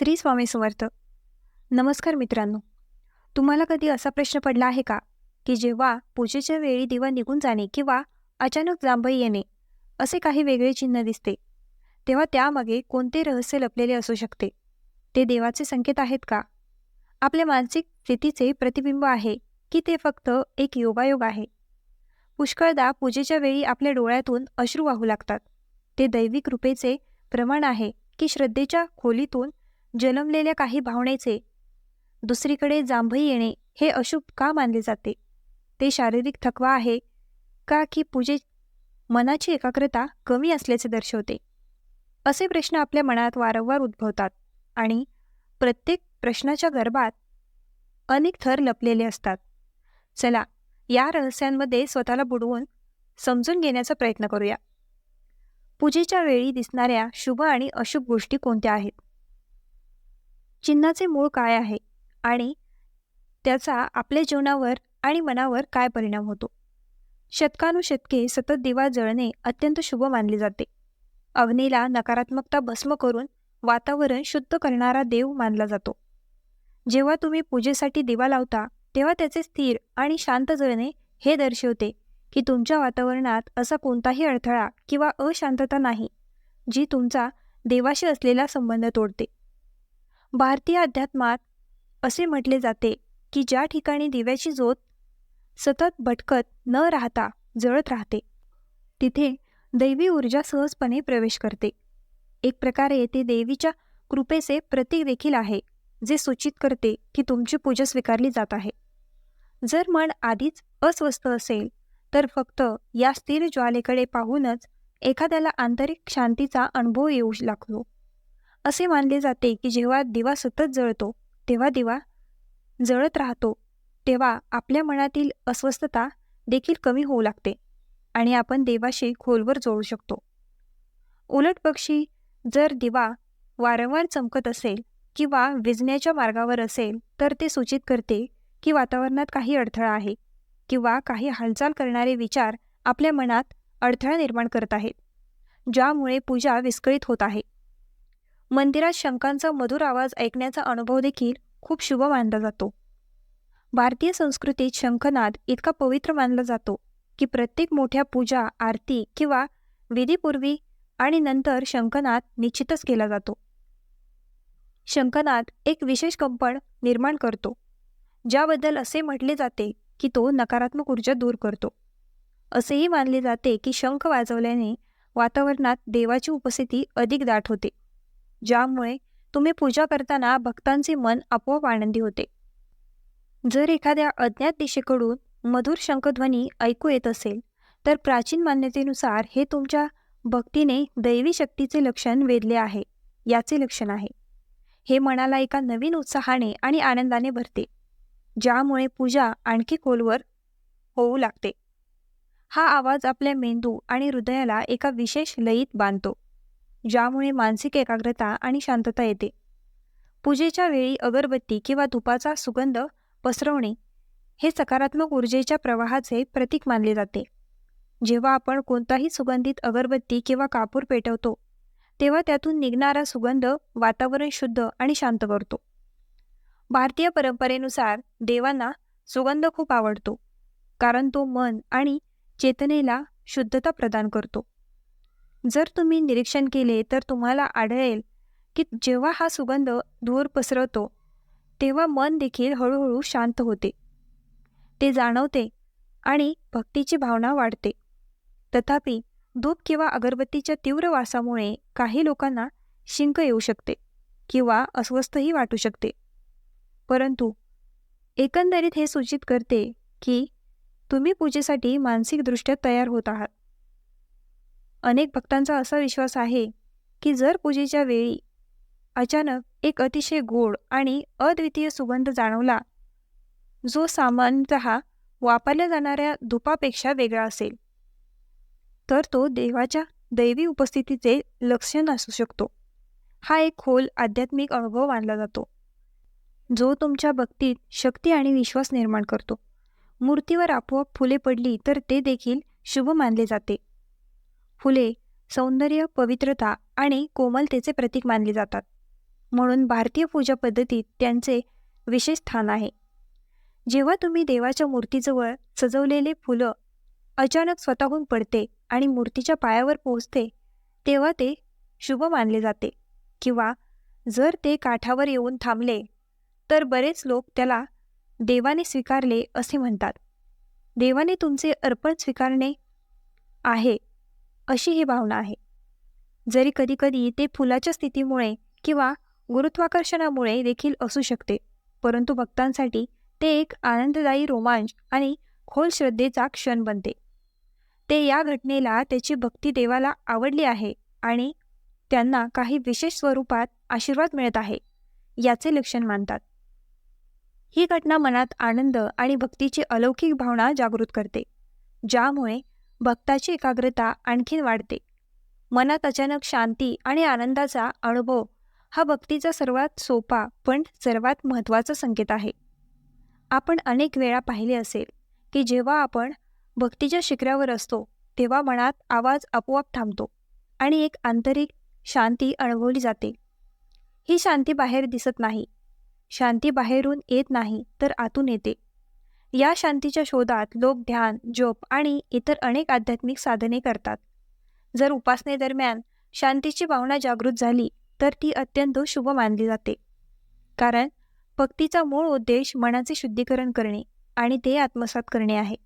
श्री स्वामी समर्थ. नमस्कार मित्रांनो. तुम्हाला कधी असा प्रश्न पडला आहे का की जेव्हा पूजेच्या वेळी दिवा निघून जाणे किंवा अचानक जांभई येणे असे काही वेगळे चिन्ह दिसते तेव्हा त्यामागे कोणते रहस्य लपलेले असू शकते? ते देवाचे संकेत आहेत का? आपल्या मानसिक स्थितीचे प्रतिबिंब आहे की ते फक्त एक योगायोग आहे? पुष्कळदा पूजेच्या वेळी आपल्या डोळ्यातून अश्रू वाहू लागतात. ते दैविक कृपेचे प्रमाण आहे की श्रद्धेच्या खोलीतून जन्मलेल्या काही भावनेचे दुसरीकडे जांभई येणे हे अशुभ का मानले जाते? ते शारीरिक थकवा आहे का की पूजे मनाची एकाग्रता कमी असल्याचे दर्शवते? असे प्रश्न आपल्या मनात वारंवार उद्भवतात आणि प्रत्येक प्रश्नाच्या गर्भात अनेक थर लपलेले असतात. चला या रहस्यांमध्ये स्वतःला बुडवून समजून घेण्याचा प्रयत्न करूया. पूजेच्या वेळी दिसणाऱ्या शुभ आणि अशुभ गोष्टी कोणत्या आहेत? चिन्हाचे मूळ काय आहे आणि त्याचा आपल्या जीवनावर आणि मनावर काय परिणाम होतो? शतकानुशतके सतत दिवा जळणे अत्यंत शुभ मानले जाते. अग्नीला नकारात्मकता भस्म करून वातावरण शुद्ध करणारा देव मानला जातो. जेव्हा तुम्ही पूजेसाठी दिवा लावता तेव्हा त्याचे स्थिर आणि शांत जळणे हे दर्शवते की तुमच्या वातावरणात असा कोणताही अडथळा किंवा अशांतता नाही जी तुमचा देवाशी असलेला संबंध तोडते. भारतीय अध्यात्मात असे म्हटले जाते की ज्या ठिकाणी दिव्याची ज्योत सतत भटकत न राहता जळत राहते तिथे दैवी ऊर्जा सहजपणे प्रवेश करते. एक प्रकारे ते देवीच्या कृपेचे प्रतीक देखील आहे जे सूचित करते की तुमची पूजा स्वीकारली जात आहे. जर मन आधीच अस्वस्थ असेल तर फक्त या स्थिर ज्वालेकडे पाहूनच एखाद्याला आंतरिक शांतीचा अनुभव येऊ लागतो. असे मानले जाते की जेव्हा दिवा सतत जळतो तेव्हा दिवा जळत राहतो. तेव्हा आपल्या मनातील अस्वस्थता देखील कमी होऊ लागते आणि आपण देवाशी खोलवर जोडू शकतो. उलट पक्षी जर दिवा वारंवार चमकत असेल किंवा विजण्याच्या मार्गावर असेल तर ते सूचित करते की वातावरणात काही अडथळा आहे किंवा काही हालचाल करणारे विचार आपल्या मनात अडथळा निर्माण करत आहेत ज्यामुळे पूजा विस्कळीत होत आहे. मंदिरात शंखांचा मधुर आवाज ऐकण्याचा अनुभव देखील खूप शुभ मानला जातो. भारतीय संस्कृतीत शंखनाद इतका पवित्र मानला जातो की प्रत्येक मोठ्या पूजा आरती किंवा विधीपूर्वी आणि नंतर शंखनाद निश्चितच केला जातो. शंखनाद एक विशेष कंपन निर्माण करतो ज्याबद्दल असे म्हटले जाते की तो नकारात्मक ऊर्जा दूर करतो. असेही मानले जाते की शंख वाजवल्याने वातावरणात देवाची उपस्थिती अधिक दाट होते. ज्यामुळे तुम्ही पूजा करताना भक्तांचे मन आपोआप आनंदी होते. जर एखाद्या अज्ञात दिशेकडून मधुर शंखध्वनी ऐकू येत असेल तर प्राचीन मान्यतेनुसार हे तुमच्या भक्तीने दैवी शक्तीचे लक्षण वेधले आहे याचे लक्षण आहे. हे मनाला एका नवीन उत्साहाने आणि आनंदाने भरते ज्यामुळे पूजा आणखी खोलवर होऊ लागते. हा आवाज आपल्या मेंदू आणि हृदयाला एका विशेष लयीत बांधतो. ज्यामुळे मानसिक एकाग्रता आणि शांतता येते. पूजेच्या वेळी अगरबत्ती किंवा धुपाचा सुगंध पसरवणे हे सकारात्मक ऊर्जेच्या प्रवाहाचे प्रतीक मानले जाते. जेव्हा आपण कोणताही सुगंधित अगरबत्ती किंवा कापूर पेटवतो तेव्हा त्यातून निघणारा सुगंध वातावरण शुद्ध आणि शांत करतो. भारतीय परंपरेनुसार देवांना सुगंध खूप आवडतो कारण तो मन आणि चेतनेला शुद्धता प्रदान करतो. जर तुम्ही निरीक्षण केले तर तुम्हाला आढळेल की जेव्हा हा सुगंध धूर पसरवतो तेव्हा मन देखील हळूहळू शांत होते. ते जाणवते आणि भक्तीची भावना वाढते. तथापि धूप किंवा अगरबत्तीच्या तीव्र वासामुळे काही लोकांना शिंक येऊ शकते किंवा अस्वस्थही वाटू शकते. परंतु एकंदरीत हे सूचित करते की तुम्ही पूजेसाठी मानसिकदृष्ट्या तयार होत आहात. अनेक भक्तांचा असा विश्वास आहे की जर पूजेच्या वेळी अचानक एक अतिशय गोड आणि अद्वितीय सुगंध जाणवला जो सामान्यतः वापरल्या जाणाऱ्या धुपापेक्षा वेगळा असेल तर तो देवाच्या दैवी उपस्थितीचे लक्षण असू शकतो. हा एक खोल आध्यात्मिक अनुभव मानला जातो जो तुमच्या भक्तीत शक्ती आणि विश्वास निर्माण करतो. मूर्तीवर आपोआप फुले पडली तर ते देखील शुभ मानले जाते. फुले सौंदर्य पवित्रता आणि कोमलतेचे प्रतीक मानले जातात. म्हणून भारतीय पूजा पद्धतीत त्यांचे विशेष स्थान आहे. जेव्हा तुम्ही देवाच्या मूर्तीजवळ सजवलेले फुलं अचानक स्वतःहून पडते आणि मूर्तीच्या पायावर पोहोचते तेव्हा ते शुभ मानले जाते. किंवा जर ते काठावर येऊन थांबले तर बरेच लोक त्याला देवाने स्वीकारले असे म्हणतात. देवाने तुमचे अर्पण स्वीकारणे आहे. अशी ही भावना आहे. जरी कधीकधी ते फुलाच्या स्थितीमुळे किंवा गुरुत्वाकर्षणामुळे देखील असू शकते परंतु भक्तांसाठी ते एक आनंददायी रोमांच आणि खोल श्रद्धेचा क्षण बनते. ते या घटनेला त्याची भक्ती देवाला आवडली आहे आणि त्यांना काही विशेष स्वरूपात आशीर्वाद मिळत आहे याचे लक्षण मानतात. ही घटना मनात आनंद आणि भक्तीची अलौकिक भावना जागृत करते ज्यामुळे भक्ताची एकाग्रता आणखीन वाढते. मनात अचानक शांती आणि आनंदाचा अनुभव हा भक्तीचा सर्वात सोपा पण सर्वात महत्त्वाचा संकेत आहे. आपण अनेक वेळा पाहिले असेल की जेव्हा आपण भक्तीच्या शिखरावर असतो तेव्हा मनात आवाज आपोआप थांबतो आणि एक आंतरिक शांती अनुभवली जाते. ही शांती बाहेर दिसत नाही. शांती बाहेरून येत नाही तर आतून येते. या शांतीच्या शोधात लोक ध्यान जोप आणि इतर अनेक आध्यात्मिक साधने करतात. जर उपासनेदरम्यान शांतीची भावना जागृत झाली तर ती अत्यंत शुभ मानली जाते. कारण भक्तीचा मूळ उद्देश मनाचे शुद्धीकरण करणे आणि ते आत्मसात करणे आहे.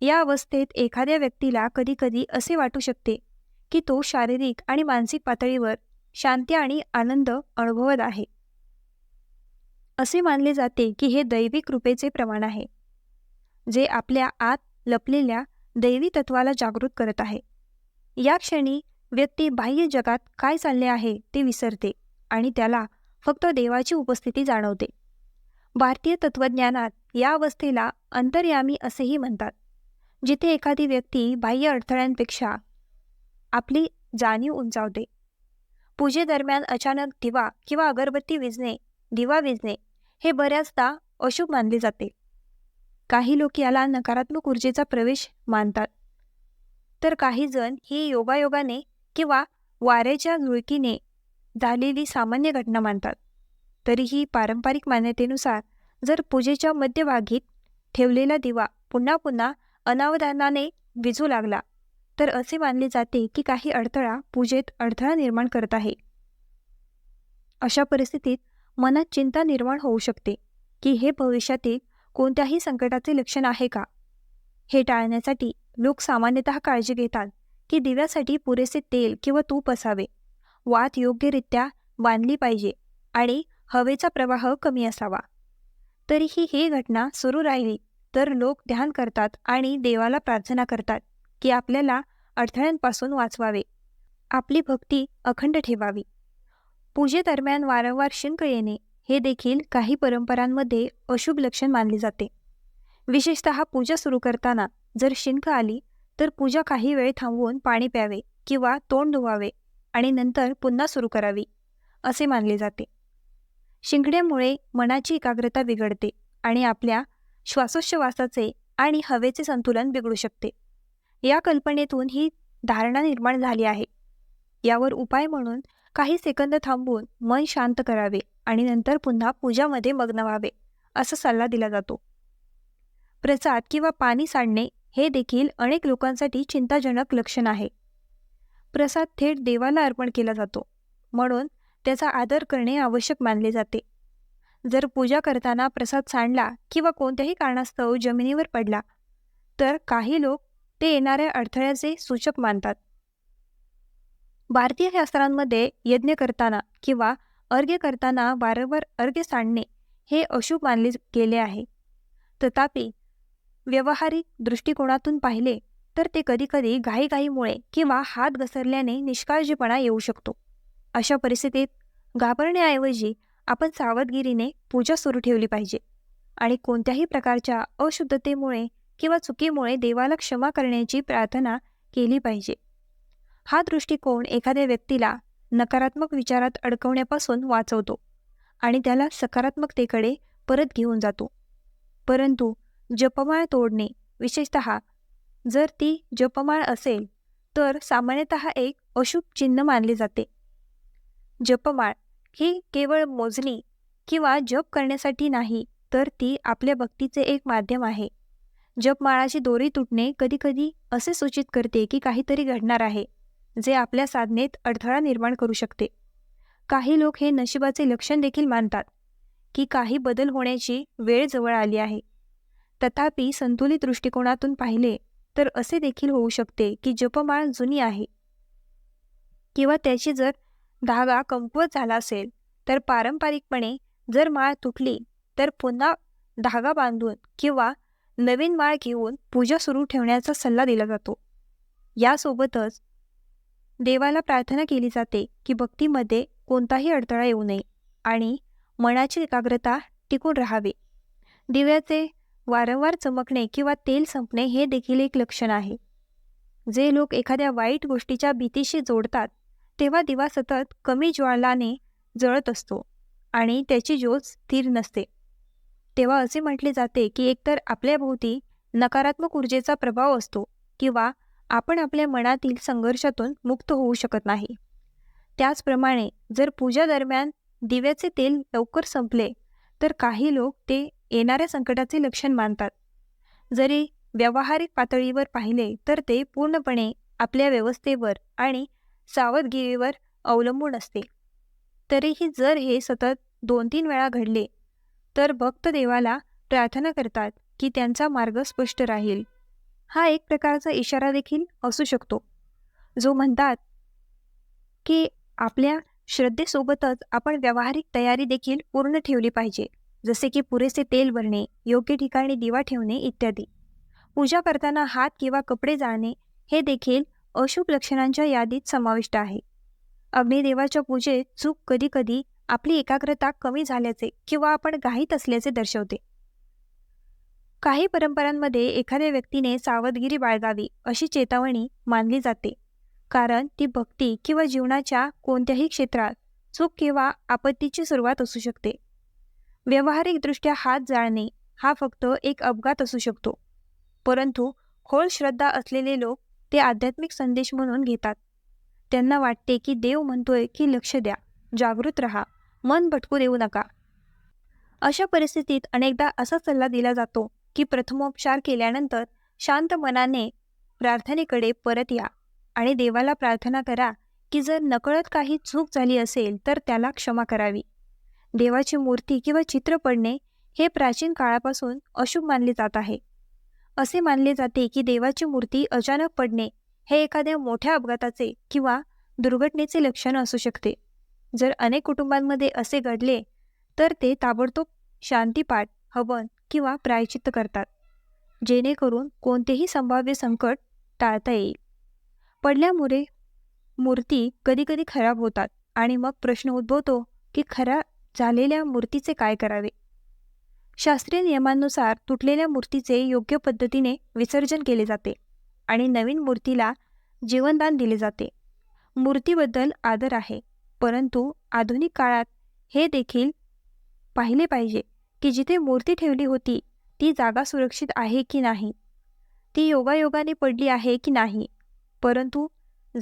या अवस्थेत एखाद्या व्यक्तीला कधीकधी असे वाटू शकते की तो शारीरिक आणि मानसिक पातळीवर शांती आणि आनंद अनुभवत आहे. असे मानले जाते की हे दैवी कृपेचे प्रमाण आहे जे आपल्या आत लपलेल्या दैवी तत्वाला जागृत करत आहे. या क्षणी व्यक्ती बाह्य जगात काय चालले आहे ते विसरते आणि त्याला फक्त देवाची उपस्थिती जाणवते. भारतीय तत्त्वज्ञानात या अवस्थेला अंतर्यामी असेही म्हणतात जिथे एखादी व्यक्ती बाह्य अडथळ्यांपेक्षा आपली जाणीव उंचावते. पूजेदरम्यान अचानक दिवा किंवा अगरबत्ती विजणे दिवा विजणे हे बऱ्याचदा अशुभ मानले जाते. काही लोक याला नकारात्मक ऊर्जेचा प्रवेश मानतात. तर काही जण ही योगायोगाने किंवा वाऱ्याच्या झुळकीने झालेली सामान्य घटना मानतात. तरीही पारंपरिक मान्यतेनुसार जर पूजेच्या मध्यभागीत ठेवलेला दिवा पुन्हा पुन्हा अनावधानाने विजू लागला तर असे मानले जाते की काही अडथळा पूजेत अडथळा निर्माण करत आहे. अशा परिस्थितीत मनात चिंता निर्माण होऊ शकते. की हे भविष्यातील कोणत्याही संकटाचे लक्षण आहे का? हे टाळण्यासाठी लोक सामान्यतः काळजी घेतात की दिव्यासाठी पुरेसे तेल किंवा तूप असावे. वात योग्यरित्या बांधली पाहिजे आणि हवेचा प्रवाह कमी असावा. तरीही ही घटना सुरू राहिली तर लोक ध्यान करतात आणि देवाला प्रार्थना करतात की आपल्याला अडथळ्यांपासून वाचवावे. आपली भक्ती अखंड ठेवावी. पूजेदरम्यान वारंवार शिंक येणे हे देखील काही परंपरांमध्ये अशुभ लक्षण मानले जाते. विशेषत पूजा सुरू करताना जर शिंक आली तर पूजा काही वेळ थांबवून पाणी प्यावे किंवा तोंड धुवावे आणि नंतर पुन्हा सुरू करावी असे मानले जाते. शिंकण्यामुळे मनाची एकाग्रता बिघडते आणि आपल्या श्वासोच्छवासाचे आणि हवेचे संतुलन बिघडू शकते. या कल्पनेतून ही धारणा निर्माण झाली आहे. यावर उपाय म्हणून काही सेकंद थांबून मन शांत करावे आणि नंतर पुन्हा पूजामध्ये मग्न व्हावे असा सल्ला दिला जातो. प्रसाद किंवा पाणी सांडणे हे देखील अनेक लोकांसाठी चिंताजनक लक्षण आहे. प्रसाद थेट देवाला अर्पण केला जातो म्हणून त्याचा आदर करणे आवश्यक मानले जाते. जर पूजा करताना प्रसाद सांडला किंवा कोणत्याही कारणास्तव जमिनीवर पडला तर काही लोक ते येणाऱ्या अडथळ्याचे सूचक मानतात. भारतीय शास्त्रांमध्ये यज्ञ करताना किंवा अर्घ्य करताना वारंवार अर्घ्य सांडणे हे अशुभ मानले गेले आहे. तथापि व्यवहारिक दृष्टिकोनातून पाहिले तर ते कधीकधी घाईघाईमुळे किंवा हात घसरल्याने निष्काळजीपणा येऊ शकतो. अशा परिस्थितीत घाबरण्याऐवजी आपण सावधगिरीने पूजा सुरू ठेवली पाहिजे आणि कोणत्याही प्रकारच्या अशुद्धतेमुळे किंवा चुकीमुळे देवाला क्षमा करण्याची प्रार्थना केली पाहिजे. हा दृष्टिकोन एखाद्या व्यक्तीला नकारात्मक विचारात अडकवण्यापासून वाचवतो आणि त्याला सकारात्मकतेकडे परत घेऊन जातो. परंतु जपमाळ तोडणे विशेषत जर ती जपमाळ असेल तर सामान्यतः एक अशुभ चिन्ह मानले जाते. जपमाळ ही केवळ मोजणी किंवा जप करण्यासाठी नाही तर ती आपल्या भक्तीचे एक माध्यम आहे. जपमाळाची दोरी तुटणे कधीकधी असे सूचित करते की काहीतरी घडणार आहे. जे आपल्या साधनेत अडथळा निर्माण करू शकते. काही लोक हे नशिबाचे लक्षण देखील मानतात की काही बदल होण्याची वेळ जवळ आली आहे. तथापि संतुलित दृष्टिकोनातून पाहिले तर असे देखील होऊ शकते की जपमाळ जुनी आहे. किंवा त्याची जर धागा कमकुवत झाला असेल तर पारंपरिकपणे जर माळ तुटली तर पुन्हा धागा बांधून किंवा नवीन माळ घेऊन पूजा सुरू ठेवण्याचा सल्ला दिला जातो. यासोबतच देवाला प्रार्थना केली जाते की भक्तीमध्ये कोणताही अडथळा येऊ नये आणि मनाची एकाग्रता टिकून राहावे. दिव्याचे वारंवार चमकणे किंवा तेल संपणे हे देखील एक लक्षण आहे. जे लोक एखाद्या वाईट गोष्टीच्या भीतीशी जोडतात तेव्हा दिवा सतत कमी ज्वालाने जळत असतो आणि त्याची ज्योत स्थिर नसते. तेव्हा असे म्हटले जाते की एकतर आपल्याभोवती नकारात्मक ऊर्जेचा प्रभाव असतो किंवा आपण आपल्या मनातील संघर्षातून मुक्त होऊ शकत नाही. त्याचप्रमाणे जर पूजा दरम्यान दिव्याचे तेल लवकर संपले तर काही लोक ते येणाऱ्या संकटाचे लक्षण मानतात. जरी व्यावहारिक पातळीवर पाहिले तर ते पूर्णपणे आपल्या व्यवस्थेवर आणि सावधगिरीवर अवलंबून असते. तरीही जर हे सतत दोन तीन वेळा घडले तर भक्त देवाला प्रार्थना करतात की त्यांचा मार्ग स्पष्ट राहील. हा एक प्रकारचा इशारा देखील असू शकतो. जो म्हणतात की आपल्या श्रद्धेसोबतच आपण व्यावहारिक तयारी देखील पूर्ण ठेवली पाहिजे. जसे की पुरेसे तेल भरणे योग्य ठिकाणी दिवा ठेवणे इत्यादी. पूजा करताना हात किंवा कपडे जाळणे हे देखील अशुभ लक्षणांच्या यादीत समाविष्ट आहे. अग्निदेवाच्या पूजेत चूक कधीकधी आपली एकाग्रता कमी झाल्याचे किंवा आपण घाईत असल्याचे दर्शवते. काही परंपरांमध्ये एखाद्या व्यक्तीने सावधगिरी बाळगावी अशी चेतावणी मानली जाते. कारण ती भक्ती किंवा जीवनाच्या कोणत्याही क्षेत्रात चूक किंवा आपत्तीची सुरुवात असू शकते. व्यावहारिकदृष्ट्या हात जाळणे हा फक्त एक अपघात असू शकतो. परंतु खोल श्रद्धा असलेले लोक ते आध्यात्मिक संदेश म्हणून घेतात. त्यांना वाटते की देव म्हणतोय की लक्ष द्या जागृत राहा मन भटकू देऊ नका. अशा परिस्थितीत अनेकदा असा सल्ला दिला जातो की प्रथमोपचार केल्यानंतर शांत मनाने प्रार्थनेकडे परत या आणि देवाला प्रार्थना करा की जर नकळत काही चूक झाली असेल तर त्याला क्षमा करावी. देवाची मूर्ती किंवा चित्र पडणे हे प्राचीन काळापासून अशुभ मानले जात आहे. असे मानले जाते की देवाची मूर्ती अचानक पडणे हे एखाद्या मोठ्या अपघाताचे किंवा दुर्घटनेचे लक्षण असू शकते. जर अनेक कुटुंबांमध्ये असे घडले तर ते ताबडतोब शांतीपाठ हवन किंवा प्रायचित्त करतात जेणेकरून कोणतेही संभाव्य संकट टाळता येईल. पडल्यामुळे मूर्ती कधीकधी खराब होतात आणि मग प्रश्न उद्भवतो की खराब झालेल्या मूर्तीचे काय करावे? शास्त्रीय नियमांनुसार तुटलेल्या मूर्तीचे योग्य पद्धतीने विसर्जन केले जाते आणि नवीन मूर्तीला जीवनदान दिले जाते. मूर्तीबद्दल आदर आहे परंतु आधुनिक काळात हे देखील पाहिले पाहिजे. की जिथे मूर्ती ठेवली होती ती जागा सुरक्षित आहे की नाही? ती योगायोगाने पडली आहे की नाही? परंतु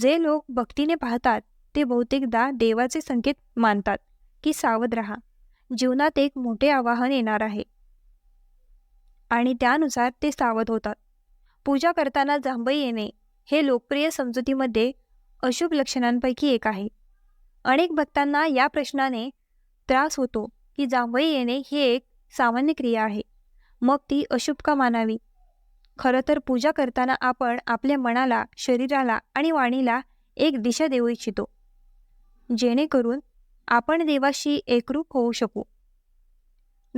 जे लोक भक्तीने पाहतात ते बहुतेकदा देवाचे संकेत मानतात की सावध राहा. जीवनात एक मोठे आवाहन येणार आहे. आणि त्यानुसार ते सावध होतात. पूजा करताना जांभई येणे हे लोकप्रिय समजुतीमध्ये अशुभ लक्षणांपैकी एक आहे. अनेक भक्तांना या प्रश्नाने त्रास होतो. की जांभई येणे ही एक सामान्य क्रिया आहे. मग ती अशुभ का मानावी? खरं तर पूजा करताना आपण आपल्या मनाला शरीराला आणि वाणीला एक दिशा देऊ इच्छितो. जेणेकरून आपण देवाशी एकरूप होऊ शकू.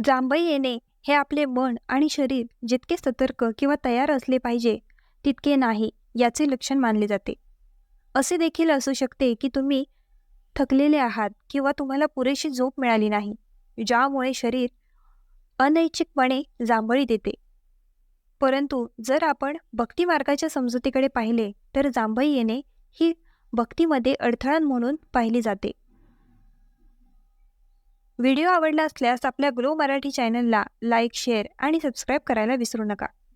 जांभई येणे हे आपले मन आणि शरीर जितके सतर्क किंवा तयार असले पाहिजे तितके नाही याचे लक्षण मानले जाते. असे देखील असू शकते की तुम्ही थकलेले आहात किंवा तुम्हाला पुरेशी झोप मिळाली नाही. ज्यामुळे शरीर अनैच्छिकपणे जांभळी देते. परंतु जर आपण भक्ती मार्गाच्या समजुतीकडे पाहिले तर जांभई येणे ही भक्तीमध्ये अडथळा म्हणून पाहिली जाते. व्हिडिओ आवडला असल्यास आपल्या ग्लो मराठी चॅनलला लाईक शेअर आणि सबस्क्राईब करायला विसरू नका.